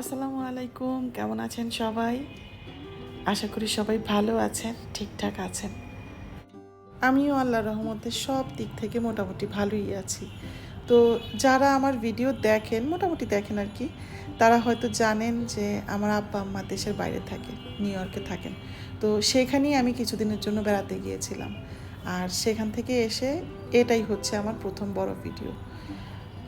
আসসালামু আলাইকুম কেমন আছেন সবাই? আশা করি সবাই ভালো আছেন, ঠিকঠাক আছেন। আমিও আল্লাহ রহমতের সব দিক থেকে মোটামুটি ভালোই আছি। তো যারা আমার ভিডিও দেখেন, মোটামুটি দেখেন আর কি, তারা হয়তো জানেন যে আমার আব্বা আম্মা দেশের বাইরে থাকে, নিউ ইয়র্কে থাকেন। তো সেখানেই আমি কিছুদিনের জন্য বেড়াতে গিয়েছিলাম। আর সেখান থেকে এসে এটাই হচ্ছে আমার প্রথম বড় ভিডিও।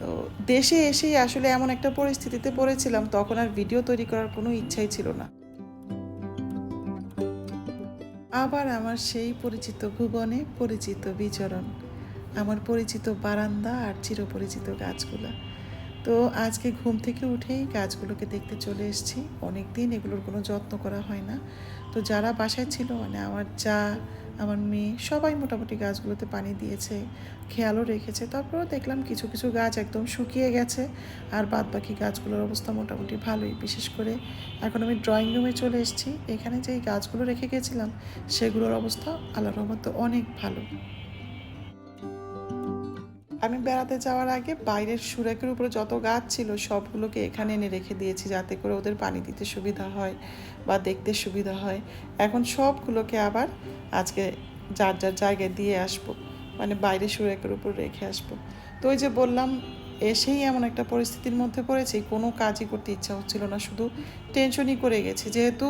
তো দেশে এসেই আসলে এমন একটা পরিস্থিতিতে পড়েছিলাম, তখন আর ভিডিও তৈরি করার কোনো ইচ্ছাই ছিল না। আবার আমার সেই পরিচিত ভুবনে পরিচিত বিচরণ, আমার পরিচিত বারান্দা আর চিরপরিচিত গাছগুলো। তো আজকে ঘুম থেকে উঠেই গাছগুলোকে দেখতে চলে এসেছি। অনেক দিন এগুলোর কোনো যত্ন করা হয় না। তো যারা বাসায় ছিল মানে আমার যা আমার মেয়ে সবাই মোটামুটি গাছগুলোতে পানি দিয়েছে, খেয়ালও রেখেছে। তারপরেও দেখলাম কিছু কিছু গাছ একদম শুকিয়ে গেছে আর বাদ বাকি গাছগুলোর অবস্থা মোটামুটি ভালোই। বিশেষ করে এখন আমি ড্রয়িং রুমে চলে এসেছি। এখানে যেই গাছগুলো রেখে গেছিলাম, সেগুলোর অবস্থা আল্লাহর রহমতে অনেক ভালো। আমি বেড়াতে যাওয়ার আগে বাইরের সুরাকের উপরে যত গাছ ছিল, সবগুলোকে এখানে এনে রেখে দিয়েছি যাতে করে ওদের পানি দিতে সুবিধা হয় বা দেখতে সুবিধা হয়। এখন সবগুলোকে আবার আজকে যার যার জায়গায় দিয়ে আসব মানে বাইরে সুরাকের উপর রেখে আসব। তো ওই যে বললাম, এসেই এমন একটা পরিস্থিতির মধ্যে পড়েছি, কোনো কাজই করতে ইচ্ছা হচ্ছিল না, শুধু টেনশনই করে গেছি। যেহেতু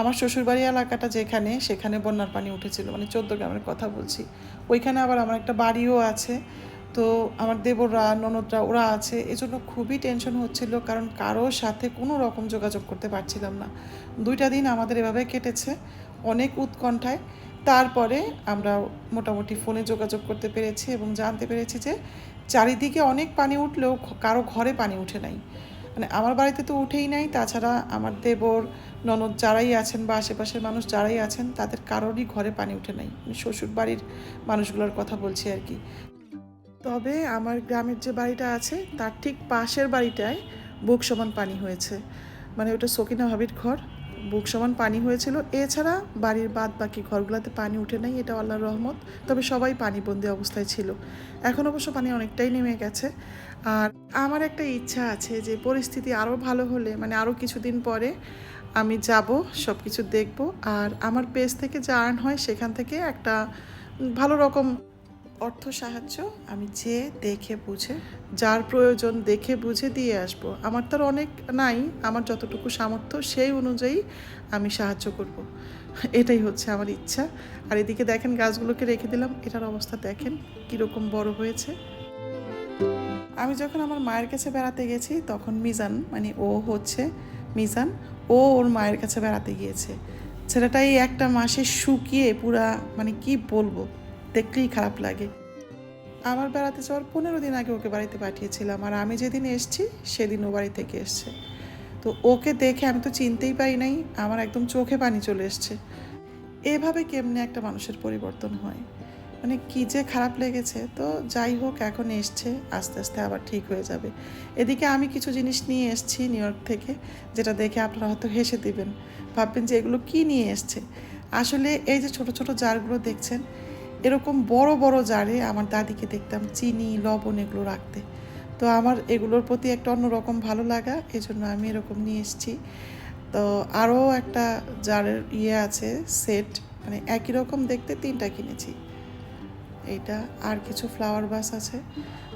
আমার শ্বশুরবাড়ি এলাকাটা যেখানে, সেখানে বন্যার পানি উঠেছিল মানে চোদ্দ গ্রামের কথা বলছি। ওইখানে আবার আমার একটা বাড়িও আছে তো আমার দেবররা, ননদরা, ওরা আছে, এজন্য খুবই টেনশন হচ্ছিল, কারণ কারোর সাথে কোনো রকম যোগাযোগ করতে পারছিলাম না। দুইটা দিন আমাদের এভাবে কেটেছে, অনেক উৎকণ্ঠায়। তারপরে আমরা মোটামুটি ফোনে যোগাযোগ করতে পেরেছি এবং জানতে পেরেছি যে চারিদিকে অনেক পানি উঠলেও কারও ঘরে পানি উঠে নাই। মানে আমার বাড়িতে তো উঠেই নাই, তাছাড়া আমার দেবর, ননদ যারাই আছেন বা আশেপাশের মানুষ যারাই আছেন, তাদের কারোরই ঘরে পানি উঠে নাই। মানে শ্বশুর বাড়ির মানুষগুলোর কথা বলছি আর কি। তবে আমার গ্রামের যে বাড়িটা আছে, তার ঠিক পাশের বাড়িটায় বুক সমান পানি হয়েছে। মানে ওটা সকিনা ভাবির ঘর। বুক সমান পানি হয়েছিল। এছাড়া বাড়ির বাদ বাকি ঘরগুলোতে পানি উঠে নাই, এটা আল্লাহর রহমত। তবে সবাই পানিবন্দি অবস্থায় ছিল। এখন অবশ্য পানি অনেকটাই নেমে গেছে। আর আমার একটা ইচ্ছা আছে যে পরিস্থিতি আরও ভালো হলে মানে আরও কিছুদিন পরে আমি যাব সব কিছু দেখব। আর আমার পেজ থেকে যা আর্ন হয়, সেখান থেকে একটা ভালো রকম অর্থ সাহায্য আমি যে দেখে বুঝে, যার প্রয়োজন দেখে বুঝে দিয়ে আসব। আমার তার অনেক নাই, আমার যতটুকু সামর্থ্য সেই অনুযায়ী আমি সাহায্য করব। এটাই হচ্ছে আমার ইচ্ছা। আর এদিকে দেখেন গাছগুলোকে রেখে দিলাম, এটার অবস্থা দেখেন কীরকম বড় হয়েছে। আমি যখন আমার মায়ের কাছে বেড়াতে গেছি, তখন মিজান মানে ও হচ্ছে মিজান, ও ওর মায়ের কাছে বেড়াতে গিয়েছে। ছেলেটাই একটা মাসে শুকিয়ে পুরা মানে কি বলব? দেখলেই খারাপ লাগে। আমার বেড়াতে যাওয়ার পনেরো দিন আগে ওকে বাড়িতে পাঠিয়েছিলাম আর আমি যেদিন এসছি সেদিন ও বাড়ি থেকে এসছে। তো ওকে দেখে আমি তো চিনতেই পারি নাই, আমার একদম চোখে পানি চলে এসছে। এভাবে কেমনে একটা মানুষের পরিবর্তন হয়? মানে কি যে খারাপ লেগেছে। তো যাই হোক, এখন এসছে, আস্তে আস্তে আবার ঠিক হয়ে যাবে। এদিকে আমি কিছু জিনিস নিয়ে এসেছি নিউ ইয়র্ক থেকে, যেটা দেখে আপনারা হয়তো হেসে দিবেন। ভাববেন যে এগুলো কি নিয়ে এসছে? আসলে এই যে ছোট ছোট জারগুলো দেখছেন এরকম বড় বড় জারে আমার দাদিকে দেখতাম চিনি, লবণ এগুলো রাখতে। তো আমার এগুলোর প্রতি একটা অন্যরকম ভালো লাগা এই জন্য আমি এরকম নিয়ে এসেছি। তো আরও একটা জারের ইয়ে আছে, সেট মানে একই রকম দেখতে তিনটা কিনেছি। এইটা আর কিছু ফ্লাওয়ার বাস আছে।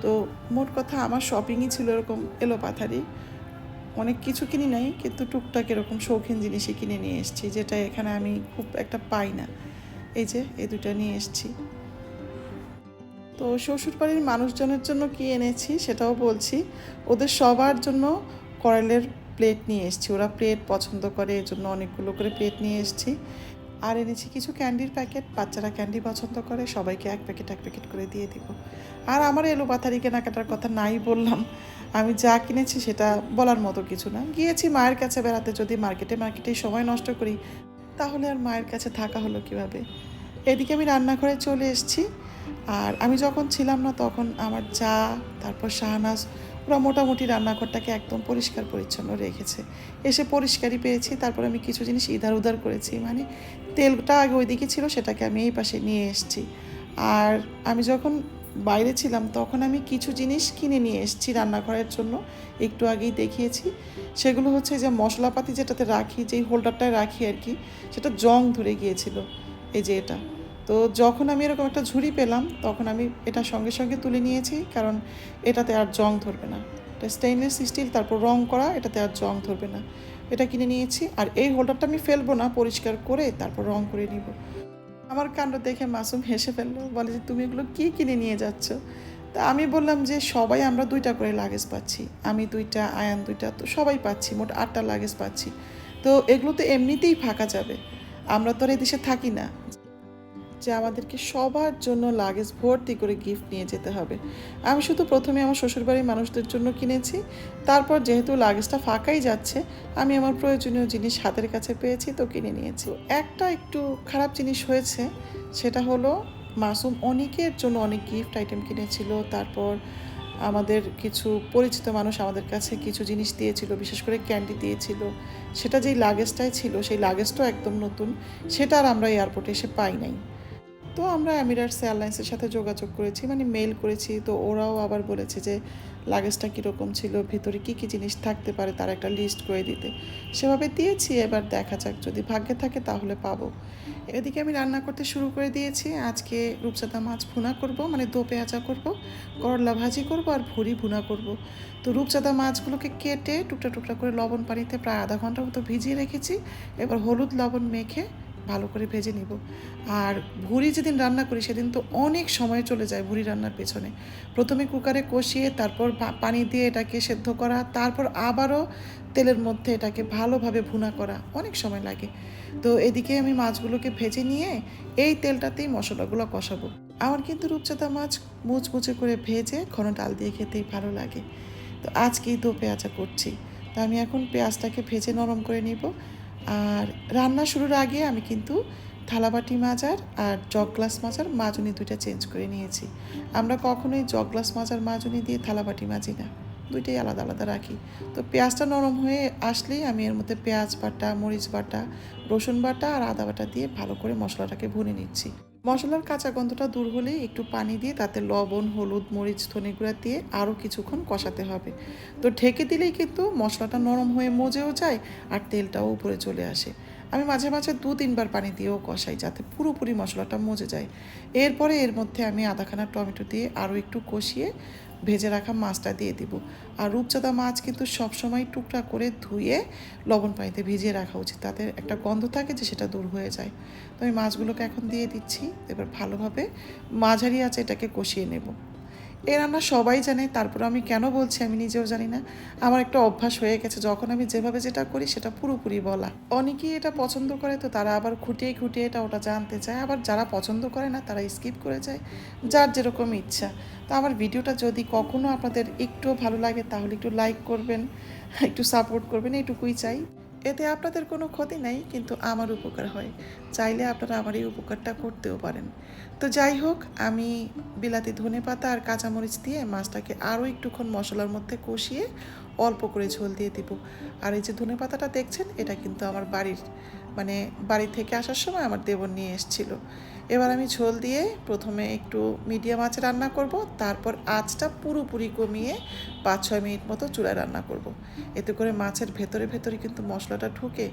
তো মোট কথা আমার শপিংই ছিল এরকম এলোপাথারি। অনেক কিছু কিনি নাই, কিন্তু টুকটাক এরকম শৌখিন জিনিসই কিনে নিয়ে এসেছি, যেটা এখানে আমি খুব একটা পাই না। এই যে, এই দুটা নিয়ে এসেছি। তো শ্বশুরবাড়ির মানুষজনের জন্য কি এনেছি সেটাও বলছি। ওদের সবার জন্য করালের প্লেট নিয়ে এসেছি। ওরা প্লেট পছন্দ করে, এর জন্য অনেকগুলো করে প্লেট নিয়ে এসেছি। আর এনেছি কিছু ক্যান্ডির প্যাকেট, বাচ্চারা ক্যান্ডি পছন্দ করে, সবাইকে এক প্যাকেট এক প্যাকেট করে দিয়ে দিব। আর আমার এলো পাথারি কেনাকাটার কথা নাই বললাম। আমি যা কিনেছি সেটা বলার মতো কিছু না। গিয়েছি মায়ের কাছে বেড়াতে, যদি মার্কেটে, মার্কেটেই সময় নষ্ট করি তাহলে আর মায়ের কাছে থাকা হলো কীভাবে? এদিকে আমি রান্নাঘরে চলে এসেছি আর আমি যখন ছিলাম না তখন আমার চা, তারপর শাহনাজ, ওরা মোটামুটি রান্নাঘরটাকে একদম পরিষ্কার পরিচ্ছন্ন রেখেছে। এসে পরিষ্কারই পেয়েছি, তারপর আমি কিছু জিনিস ইধার উধার করেছি। মানে তেলটা আগে ওইদিকে ছিল, সেটাকে আমি এই পাশে নিয়ে এসেছি। আর আমি যখন বাইরে ছিলাম, তখন আমি কিছু জিনিস কিনে নিয়ে এসেছি রান্নাঘরের জন্য। একটু আগেই দেখিয়েছি। সেগুলো হচ্ছে যে মশলাপাতি যেটাতে রাখি, যেই হোল্ডারটায় রাখি আর কি, সেটা জং ধরে গিয়েছিল। এই যে এটা। তো যখন আমি এরকম একটা ঝুড়ি পেলাম, তখন আমি এটা সঙ্গে সঙ্গে তুলে নিয়েছি, কারণ এটাতে আর জং ধরবে না। এটা স্টেইনলেস স্টিল তারপর রং করা, এটাতে আর জং ধরবে না। এটা কিনে নিয়েছি, আর এই হোল্ডারটা আমি ফেলব না, পরিষ্কার করে তারপর রং করে নিব। আমার কাণ্ড দেখে মাসুম হেসে ফেলল, বলে যে, তুমি এগুলো কী কিনে নিয়ে যাচ্ছ? তা আমি বললাম যে, সবাই আমরা দুইটা করে লাগেজ পাচ্ছি। আমি দুইটা, আয়ান দুইটা, তো সবাই পাচ্ছি, মোট আটটা লাগেজ পাচ্ছি। তো এগুলো তো এমনিতেই ফাঁকা যাবে। আমরা তো আর এদেশে থাকি না। যে আমাদেরকে সবার জন্য লাগেজ ভর্তি করে গিফট নিয়ে যেতে হবে। আমি শুধু প্রথমে আমার শ্বশুরবাড়ির মানুষদের জন্য কিনেছি, তারপর যেহেতু লাগেজটা ফাঁকাই যাচ্ছে, আমি আমার প্রয়োজনীয় জিনিস হাতের কাছে পেয়েছি তো কিনে নিয়েছি। একটা একটু খারাপ জিনিস হয়েছে, সেটা হলো মাসুম অনেকের জন্য অনেক গিফট আইটেম কিনেছিল, তারপর আমাদের কিছু পরিচিত মানুষ আমাদের কাছে কিছু জিনিস দিয়েছিল, বিশেষ করে ক্যান্ডি দিয়েছিল। সেটা যেই লাগেজটাই ছিল, সেই লাগেজটাও একদম নতুন, সেটা আর আমরা এয়ারপোর্টে এসে পাই নাই। তো আমরা এমিরাটস এয়ারলাইন্সের সাথে যোগাযোগ করেছি মানে মেল করেছি। তো ওরাও আবার বলেছে যে লাগেজটা কীরকম ছিল, ভিতরে কী কী জিনিস থাকতে পারে তার একটা লিস্ট করে দিতে। সেভাবে দিয়েছি, এবার দেখা যাক, যদি ভাগ্যে থাকে তাহলে পাবো। এদিকে আমি রান্না করতে শুরু করে দিয়েছি। আজকে রূপচাঁদা মাছ ভুনা করব মানে দো পেঁয়াজা করব, করলা ভাজি করব আর ভুড়ি ভুনা করব। তো রূপচাঁদা মাছগুলোকে কেটে টুকরা টুকরা করে লবণ পানিতে প্রায় আধা ঘণ্টার মতো ভিজিয়ে রেখেছি। এবার হলুদ লবণ মেখে ভালো করে ভেজে নিব। আর ভুড়ি যেদিন রান্না করি, সেদিন তো অনেক সময় চলে যায় ভুড়ি রান্নার পেছনে। প্রথমে কুকারে কষিয়ে তারপর পানি দিয়ে এটাকে সেদ্ধ করা, তারপর আবারও তেলের মধ্যে এটাকে ভালোভাবে ভুনা করা অনেক সময় লাগে। তো এদিকে আমি মাছগুলোকে ভেজে নিয়ে এই তেলটাতেই মশলাগুলো কষাবো। আমার কিন্তু রূপচাঁদা মাছ মুচমুচে করে ভেজে ঘন ডাল দিয়ে খেতেই ভালো লাগে। তো আজকেই তো পেঁয়াজা করছি। তো আমি এখন পেঁয়াজটাকে ভেজে নরম করে নিব। আর রান্না শুরুর আগে আমি কিন্তু থালাবাটি মাজার আর জগ গ্লাস মাজার মাজুনি দুইটা চেঞ্জ করে নিয়েছি। আমরা কখনোই জগ গ্লাস মাজার, মাজুনি দিয়ে থালাবাটি মাজি না। দুইটাই আলাদা আলাদা রাখি। তো পেঁয়াজটা নরম হয়ে আসলেই আমি এর মধ্যে পেঁয়াজ বাটা, মরিচ বাটা, রসুন বাটা আর আদা বাটা দিয়ে ভালো করে মশলাটাকে ভুনে নিচ্ছি। মশলার কাঁচা গন্ধটা দূর হলে একটু পানি দিয়ে তাতে লবণ, হলুদ, মরিচ, ধনে গুঁড়া দিয়ে আরও কিছুক্ষণ কষাতে হবে। তো ঢেকে দিলেই কিন্তু মশলাটা নরম হয়ে মজেও যায় আর তেলটাও উপরে চলে আসে। আমি মাঝে মাঝে দু তিনবার পানি দিয়েও কষাই যাতে পুরোপুরি মশলাটা মজে যায়। এরপরে এর মধ্যে আমি আধাখানা টমেটো দিয়ে আরও একটু কষিয়ে ভেজে রাখা মাছটা দিয়ে দিব। আর রূপচাঁদা মাছ কিন্তু সবসময় টুকরা করে ধুয়ে লবণ পানিতে ভিজিয়ে রাখা উচিত। তাতে একটা গন্ধ থাকে যে সেটা দূর হয়ে যায়। তো আমি মাছগুলোকে এখন দিয়ে দিচ্ছি। এবার ভালোভাবে মাঝারি আছে এটাকে কষিয়ে নেব। এ রান্না সবাই জানে তারপর আমি কেন বলছি আমি নিজেও জানি না। আমার একটা অভ্যাস হয়ে গেছে, যখন আমি যেভাবে যেটা করি সেটা পুরোপুরি বলা। অনেকেই এটা পছন্দ করে তো তারা আবার খুঁটিয়ে খুঁটিয়ে এটা ওটা জানতে চায়। আবার যারা পছন্দ করে না তারা স্কিপ করে যায়, যার যেরকম ইচ্ছা। তো আমার ভিডিওটা যদি কখনও আপনাদের একটুও ভালো লাগে তাহলে একটু লাইক করবেন, একটু সাপোর্ট করবেন, এইটুকুই চাই। এতে আপনাদের কোনো ক্ষতি নাই, কিন্তু আমার উপকার হয়। চাইলে আপনারা আমার এই উপকারটা করতেও পারেন। তো যাই হোক, আমি বিলাতি ধনে পাতা আর কাঁচামরিচ দিয়ে মাছটাকে আরও একটুক্ষণ মশলার মধ্যে কষিয়ে অল্প করে ঝোল দিয়ে দিব। আর এই যে ধনে পাতাটা দেখছেন, এটা কিন্তু আমার বাড়ির মানে বাড়ি থেকে আসার সময় আমার দেবর নিয়ে এসেছিল। এবার আমি ঝোল দিয়ে প্রথমে একটু মিডিয়াম আঁচে রান্না করব, তারপর আঁচটা পুরোপুরি কমিয়ে পাঁচ, ছয় মিনিট মতো চুলায় রান্না করব। এতে করে মাছের ভেতরে ভেতরে কিন্তু মশলাটা ঢুকে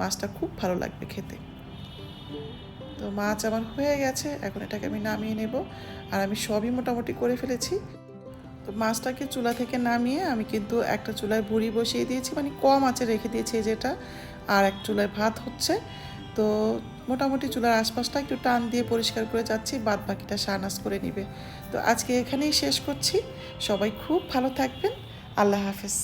মাছটা খুব ভালো লাগবে খেতে। তো মাছ আমার হয়ে গেছে, এখন এটাকে আমি নামিয়ে নেব, আর আমি সবই মোটামুটি করে ফেলেছি। তো মাছটাকে চুলা থেকে নামিয়ে আমি কিন্তু একটা চুলায় বুড়ি বসিয়ে দিয়েছি মানে কম আঁচে রেখে দিয়েছি যেটা, আর এক চুলায় ভাত হচ্ছে। তো মোটামুটি চুলার আশপাশটা একটু টান দিয়ে পরিষ্কার করে যাচ্ছি, বাদ বাকিটা সানাস করে নিবে। তো আজকে এখানেই শেষ করছি। সবাই খুব ভালো থাকবেন। আল্লাহ হাফেজ।